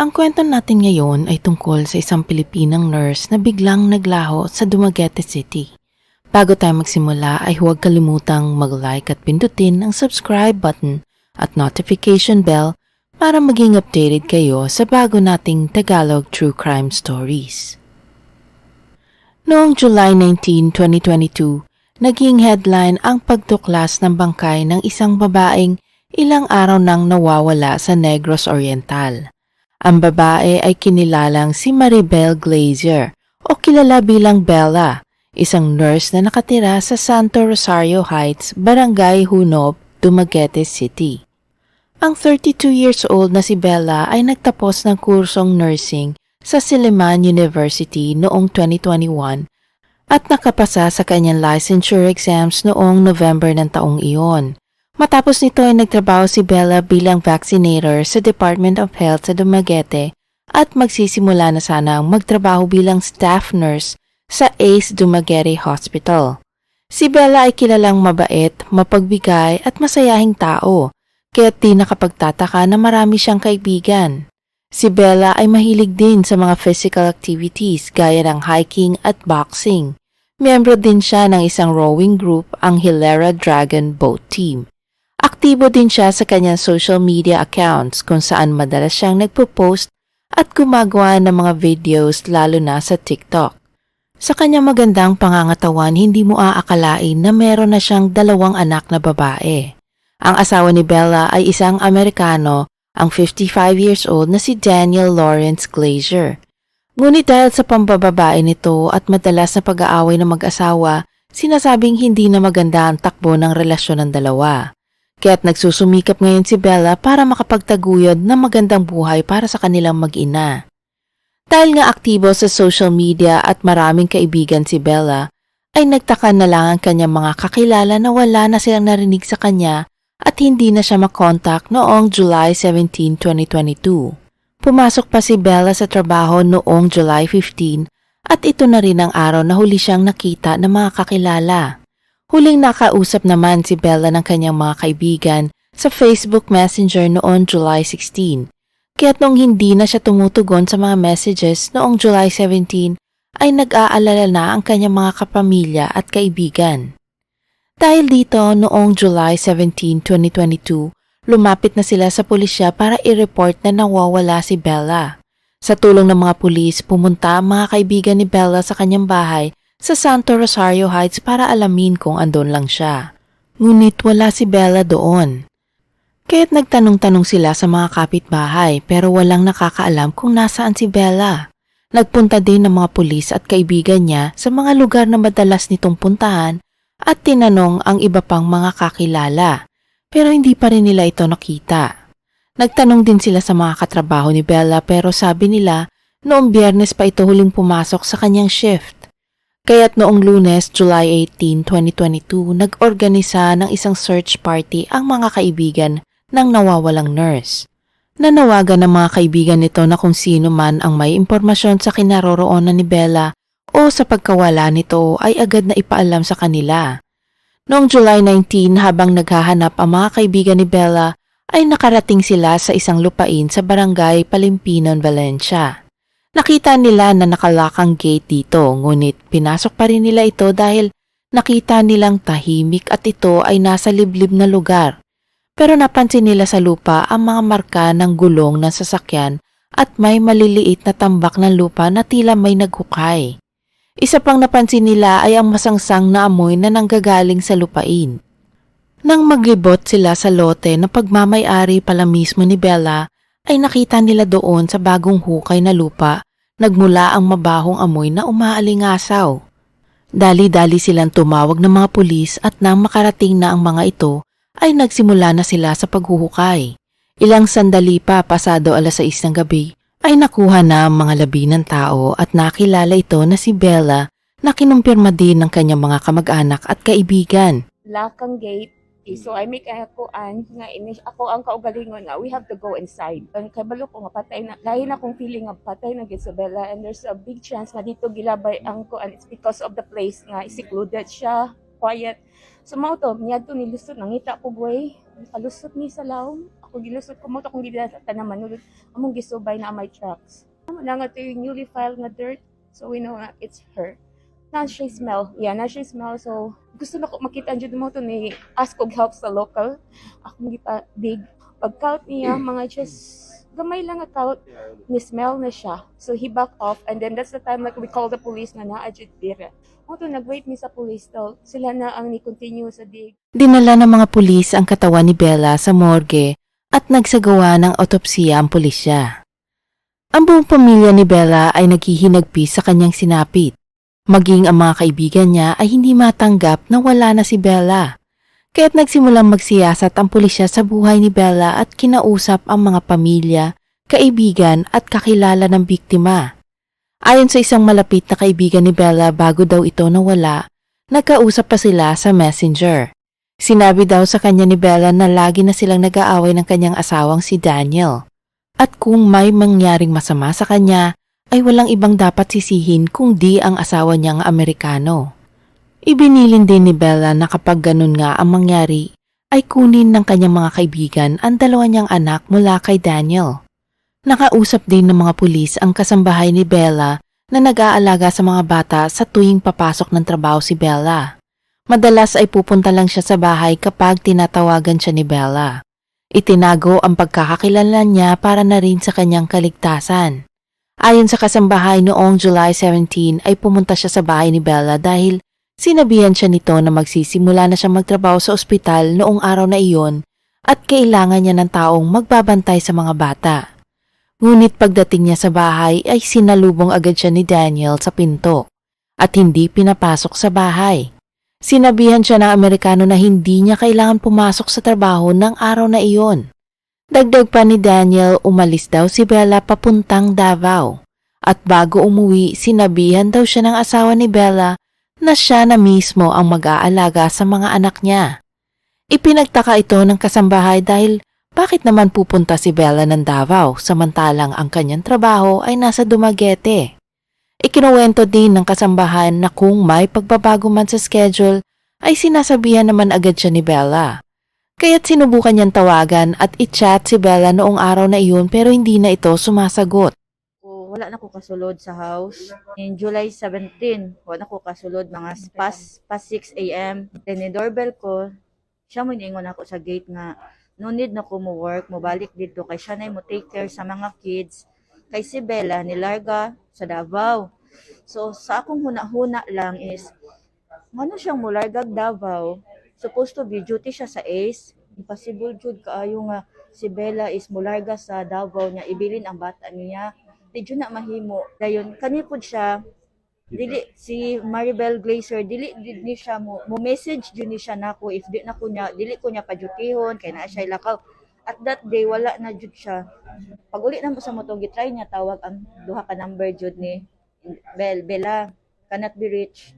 Ang kwento natin ngayon ay tungkol sa isang Pilipinang nurse na biglang naglaho sa Dumaguete City. Bago tayo magsimula ay huwag kalimutang mag-like at pindutin ang subscribe button at notification bell para maging updated kayo sa bago nating Tagalog True Crime Stories. Noong July 19, 2022, naging headline ang pagtuklas ng bangkay ng isang babaeng ilang araw nang nawawala sa Negros Oriental. Ang babae ay kinilalang si Maribel Glazier o kilala bilang Bella, isang nurse na nakatira sa Santo Rosario Heights, Barangay Hunob, Dumaguete City. Ang 32 years old na si Bella ay nagtapos ng kursong nursing sa Silliman University noong 2021 at nakapasa sa kanyang licensure exams noong November ng taong iyon. Matapos nito ay nagtrabaho si Bella bilang vaccinator sa Department of Health sa Dumaguete at magsisimula na sana ang magtrabaho bilang staff nurse sa ACE Dumaguete Hospital. Si Bella ay kilalang mabait, mapagbigay at masayahing tao, kaya di nakapagtataka na marami siyang kaibigan. Si Bella ay mahilig din sa mga physical activities gaya ng hiking at boxing. Miyembro din siya ng isang rowing group, ang Hilera Dragon Boat Team. Aktibo din siya sa kanyang social media accounts kung saan madalas siyang nagpo-post at gumagawa ng mga videos lalo na sa TikTok. Sa kanyang magandang pangangatawan, hindi mo aakalain na meron na siyang dalawang anak na babae. Ang asawa ni Bella ay isang Amerikano, ang 55 years old na si Daniel Lawrence Glazier. Ngunit dahil sa pambababae nito at madalas na pag-aaway ng mag-asawa, sinasabing hindi na maganda ang takbo ng relasyon ng dalawa. Kaya't nagsusumikap ngayon si Bella para makapagtaguyod ng magandang buhay para sa kanilang mag-ina. Dahil nga aktibo sa social media at maraming kaibigan si Bella, ay nagtaka na lang ang kanyang mga kakilala na wala na silang narinig sa kanya at hindi na siya makontak noong July 17, 2022. Pumasok pa si Bella sa trabaho noong July 15 at ito na rin ang araw na huli siyang nakita ng mga kakilala. Huling nakausap naman si Bella ng kanyang mga kaibigan sa Facebook Messenger noong July 16. Kaya't nung hindi na siya tumutugon sa mga messages noong July 17, ay nag-aalala na ang kanyang mga kapamilya at kaibigan. Dahil dito, noong July 17, 2022, lumapit na sila sa pulisya para i-report na nawawala si Bella. Sa tulong ng mga pulis, pumunta ang mga kaibigan ni Bella sa kanyang bahay sa Santo Rosario Heights para alamin kung andon lang siya. Ngunit wala si Bella doon. Kaya't nagtanong-tanong sila sa mga kapitbahay pero walang nakakaalam kung nasaan si Bella. Nagpunta din ng mga pulis at kaibigan niya sa mga lugar na madalas nitong puntahan at tinanong ang iba pang mga kakilala pero hindi pa rin nila ito nakita. Nagtanong din sila sa mga katrabaho ni Bella pero sabi nila noong biyernes pa ito huling pumasok sa kanyang shift. Kaya't noong lunes, July 18, 2022, nag-organisa ng isang search party ang mga kaibigan ng nawawalang nurse. Nanawagan ng mga kaibigan nito na kung sino man ang may impormasyon sa kinaroroonan ni Bella o sa pagkawala nito ay agad na ipaalam sa kanila. Noong July 19, habang naghahanap ang mga kaibigan ni Bella, ay nakarating sila sa isang lupain sa barangay Palimpinon, Valencia. Nakita nila na nakalakang gate dito ngunit pinasok pa rin nila ito dahil nakita nilang tahimik at ito ay nasa liblib na lugar. Pero napansin nila sa lupa ang mga marka ng gulong ng sasakyan at may maliliit na tambak ng lupa na tila may naghukay. Isa pang napansin nila ay ang masangsang na amoy na nanggagaling sa lupain. Nang maglibot sila sa lote na pagmamayari pala mismo ni Bella, ay nakita nila doon sa bagong hukay na lupa, nagmula ang mabahong amoy na umaalingasaw. Dali-dali silang tumawag ng mga pulis at nang makarating na ang mga ito, ay nagsimula na sila sa paghuhukay. Ilang sandali pa pasado alas 6 ng gabi, ay nakuha na ang mga labi ng tao at nakilala ito na si Bella na kinumpirma din ng kanyang mga kamag-anak at kaibigan. lakang gate. Eh, So I make a kuan nga inis ako ang kaugalingon nga we have to go inside. Ang kabalo ko nga patay na lahi na kong feeling nga patay na gid Isabella and there's a big chance nga dito gilabay ang kuan it's because of the place nga secluded siya, quiet. So mao to niya to nilusot nangita ko boy. Kalusot ni sa lawom. Ako gilusot ko mo to kung gila sa tanang manulod. Among gisubay na my trucks. Amo na nga yung newly filed nga dirt. So we know na it's her. Na siya smell. Yeah, na siya smell. So gusto na ko makita dyan mo to ni ask og help sa local. Ako gipa dig. Pag count niya, mga just gamay lang nga count ni smell na siya. So he back off and then that's the time like we call the police na na adjud dira. Mo to nag-wait mi sa police daw. Sila na ang ni-continue sa dig. Dinala ng mga pulis ang katawan ni Bella sa morgue at nagsagawa ng autopsiya ang pulisya. Ang buong pamilya ni Bella ay naghihinagpi sa kanyang sinapit. Maging ang mga kaibigan niya ay hindi matanggap na wala na si Bella. Kaya't nagsimulang magsiyasat ang pulisya sa buhay ni Bella at kinausap ang mga pamilya, kaibigan at kakilala ng biktima. Ayon sa isang malapit na kaibigan ni Bella bago daw ito nawala, nagkausap pa sila sa messenger. Sinabi daw sa kanya ni Bella na lagi na silang nag-aaway ng kanyang asawang si Daniel. At kung may mangyaring masama sa kanya, ay walang ibang dapat sisihin kung di ang asawa niyang Amerikano. Ibinilin din ni Bella na kapag ganun nga ang mangyari, ay kunin ng kanyang mga kaibigan ang dalawa niyang anak mula kay Daniel. Nakausap din ng mga pulis ang kasambahay ni Bella na nag-aalaga sa mga bata sa tuwing papasok ng trabaho si Bella. Madalas ay pupunta lang siya sa bahay kapag tinatawagan siya ni Bella. Itinago ang pagkakakilala niya para na rin sa kanyang kaligtasan. Ayon sa kasambahay noong July 17 ay pumunta siya sa bahay ni Bella dahil sinabihan siya nito na magsisimula na siya magtrabaho sa ospital noong araw na iyon at kailangan niya ng taong magbabantay sa mga bata. Ngunit pagdating niya sa bahay ay sinalubong agad siya ni Daniel sa pinto at hindi pinapasok sa bahay. Sinabihan siya ng Amerikano na hindi niya kailangan pumasok sa trabaho ng araw na iyon. Dagdag pa ni Daniel, umalis daw si Bella papuntang Davao. At bago umuwi, sinabihan daw siya ng asawa ni Bella na siya na mismo ang mag-aalaga sa mga anak niya. Ipinagtaka ito ng kasambahay dahil bakit naman pupunta si Bella ng Davao samantalang ang kanyang trabaho ay nasa Dumaguete? Ikinuwento din ng kasambahan na kung may pagbabago man sa schedule ay sinasabihan naman agad siya ni Bella. Kaya't sinubukan niyang tawagan at i-chat si Bella noong araw na iyon pero hindi na ito sumasagot. ko wala na ko kasulod sa house. In July 17, wala na ko kasulod mga pas, pas 6 a.m. Then ni doorbell ko, siya mo niingon ako sa gate nga, no need na ko mo work, mo balik dito kay siya na mo take care sa mga kids. Kay si Bella, nilarga sa Davao. So sa akong huna-huna lang is, ano siyang mulargag Davao, supposed to be duty siya sa ACE. Impossible jud kaayo nga si Bella is mularga sa Davao niya ibilin ang bata niya. Di na mahimo. Dayon kani pud siya dili si Maribel Glazer dili di ni siya mo, mo message jud ni siya nako if di na ko niya dili ko niya padyutihon kay naa siya lakaw at that day wala na jud siya. Pag uli na mo sa moto gitry niya tawag ang duha ka number jud ni Bel Bella cannot be reached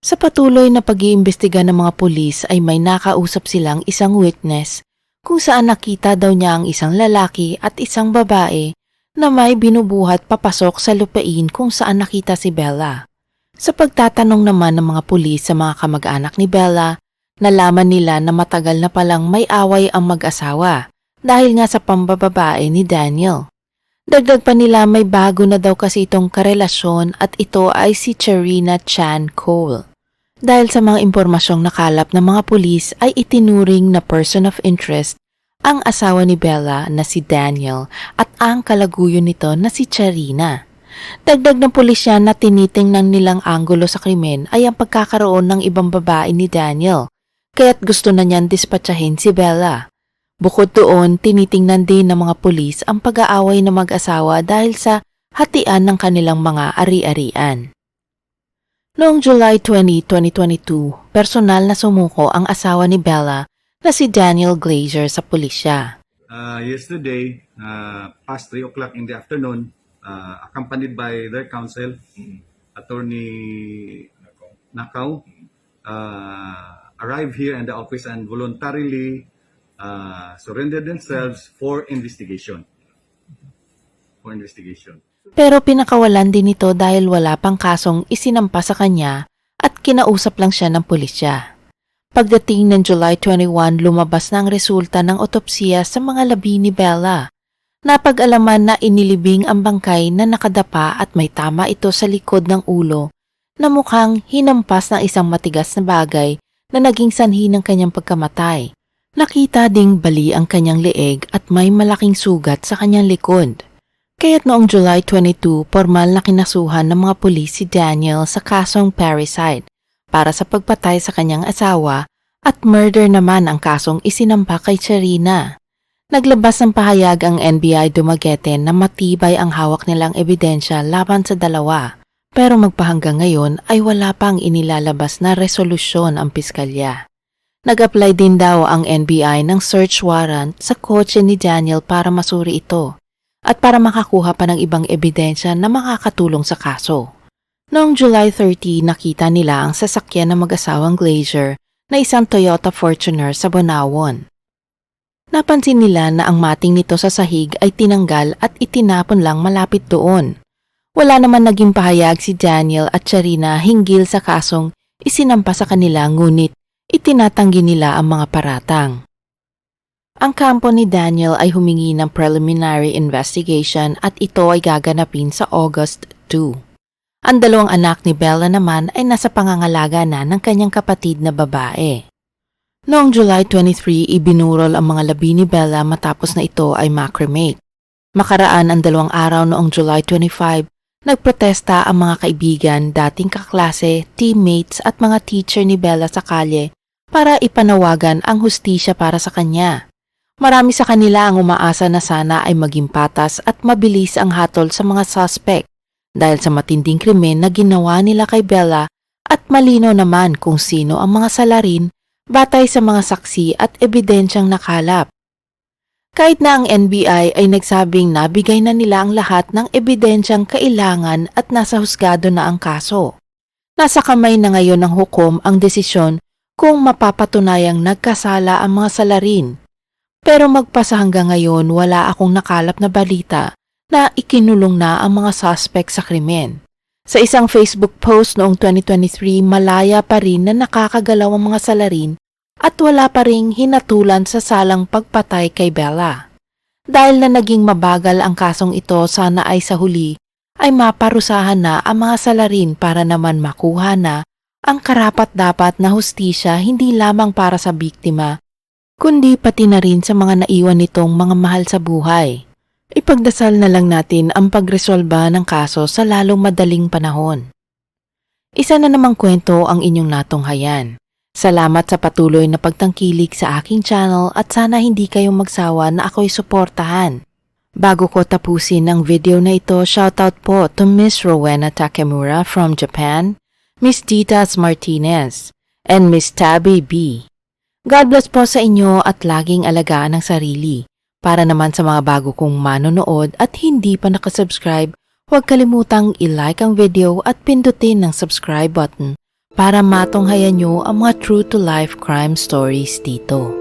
Sa patuloy na pag-iimbestiga ng mga pulis ay may nakausap silang isang witness kung saan nakita daw niya ang isang lalaki at isang babae na may binubuhat papasok sa lupain kung saan nakita si Bella. Sa pagtatanong naman ng mga pulis sa mga kamag-anak ni Bella, nalaman nila na matagal na palang may away ang mag-asawa dahil nga sa pambababae ni Daniel. Dagdag pa nila may bago na daw kasi itong karelasyon at ito ay si Charina Chan Cole. Dahil sa mga impormasyong nakalap ng mga pulis ay itinuring na person of interest ang asawa ni Bella na si Daniel at ang kalaguyo nito na si Charina. Dagdag ng pulisya na tinitingnan nilang anggulo sa krimen ay ang pagkakaroon ng ibang babae ni Daniel, kaya't gusto na niyan dispatchahin si Bella. Bukod doon, tinitingnan din ng mga pulis ang pag-aaway ng mag-asawa dahil sa hatian ng kanilang mga ari-arian. Noong July 20, 2022, personal na sumuko ang asawa ni Bella na si Daniel Glazer sa pulisya. Uh, yesterday, uh, past 3 o'clock in the afternoon, uh, accompanied by their counsel, Attorney Nakau, uh, arrived here in the office and voluntarily uh, surrendered themselves for investigation. For investigation. Pero pinakawalan din ito dahil wala pang kasong isinampa sa kanya at kinausap lang siya ng pulisya. Pagdating ng July 21, lumabas na ang resulta ng otopsiya sa mga labi ni Bella. Napag-alaman na inilibing ang bangkay na nakadapa at may tama ito sa likod ng ulo na mukhang hinampas ng isang matigas na bagay na naging sanhi ng kanyang pagkamatay. Nakita ding bali ang kanyang leeg at may malaking sugat sa kanyang likod. Kaya't noong July 22, formal na kinasuhan ng mga pulis si Daniel sa kasong parricide para sa pagpatay sa kanyang asawa at murder naman ang kasong isinampa kay Charina. Naglabas ng pahayag ang NBI Dumaguete na matibay ang hawak nilang ebidensya laban sa dalawa. Pero magpahanggang ngayon ay wala pang inilalabas na resolusyon ang piskalya. Nag-apply din daw ang NBI ng search warrant sa kotse ni Daniel para masuri ito at para makakuha pa ng ibang ebidensya na makakatulong sa kaso. Noong July 30, nakita nila ang sasakyan ng mag-asawang Glacier na isang Toyota Fortuner sa Bonawon. Napansin nila na ang mating nito sa sahig ay tinanggal at itinapon lang malapit doon. Wala naman naging pahayag si Daniel at Charina hinggil sa kasong isinampa sa kanila ngunit itinatanggi nila ang mga paratang. Ang kampo ni Daniel ay humingi ng preliminary investigation at ito ay gaganapin sa August 2. Ang dalawang anak ni Bella naman ay nasa pangangalaga na ng kanyang kapatid na babae. Noong July 23, ibinurol ang mga labi ni Bella matapos na ito ay macremate. Makaraan ang dalawang araw noong July 25, nagprotesta ang mga kaibigan, dating kaklase, teammates at mga teacher ni Bella sa kalye para ipanawagan ang hustisya para sa kanya. Marami sa kanila ang umaasa na sana ay maging patas at mabilis ang hatol sa mga suspect dahil sa matinding krimen na ginawa nila kay Bella at malino naman kung sino ang mga salarin batay sa mga saksi at ebidensyang nakalap. Kahit na ang NBI ay nagsabing nabigay na nila ang lahat ng ebidensyang kailangan at nasa husgado na ang kaso. Nasa kamay na ngayon ng hukom ang desisyon kung mapapatunayang nagkasala ang mga salarin. Pero magpasa hanggang ngayon wala akong nakalap na balita na ikinulong na ang mga suspect sa krimen. Sa isang Facebook post noong 2023, malaya pa rin na nakakagalaw ang mga salarin at wala pa ring hinatulan sa salang pagpatay kay Bella. Dahil na naging mabagal ang kasong ito, sana ay sa huli ay maparusahan na ang mga salarin para naman makuha na ang karapat-dapat na hustisya hindi lamang para sa biktima, kundi pati na rin sa mga naiwan nitong mga mahal sa buhay. Ipagdasal na lang natin ang pagresolba ng kaso sa lalong madaling panahon. Isa na namang kwento ang inyong natunghayan. Salamat sa patuloy na pagtangkilik sa aking channel at sana hindi kayong magsawa na ako'y suportahan. Bago ko tapusin ang video na ito, shoutout po to Miss Rowena Takemura from Japan, Miss Ditas Martinez, and Miss Tabby B. God bless po sa inyo at laging alagaan ang sarili. Para naman sa mga bago kong manonood at hindi pa nakasubscribe, huwag kalimutang i-like ang video at pindutin ang subscribe button para matunghayan nyo ang mga true-to-life crime stories dito.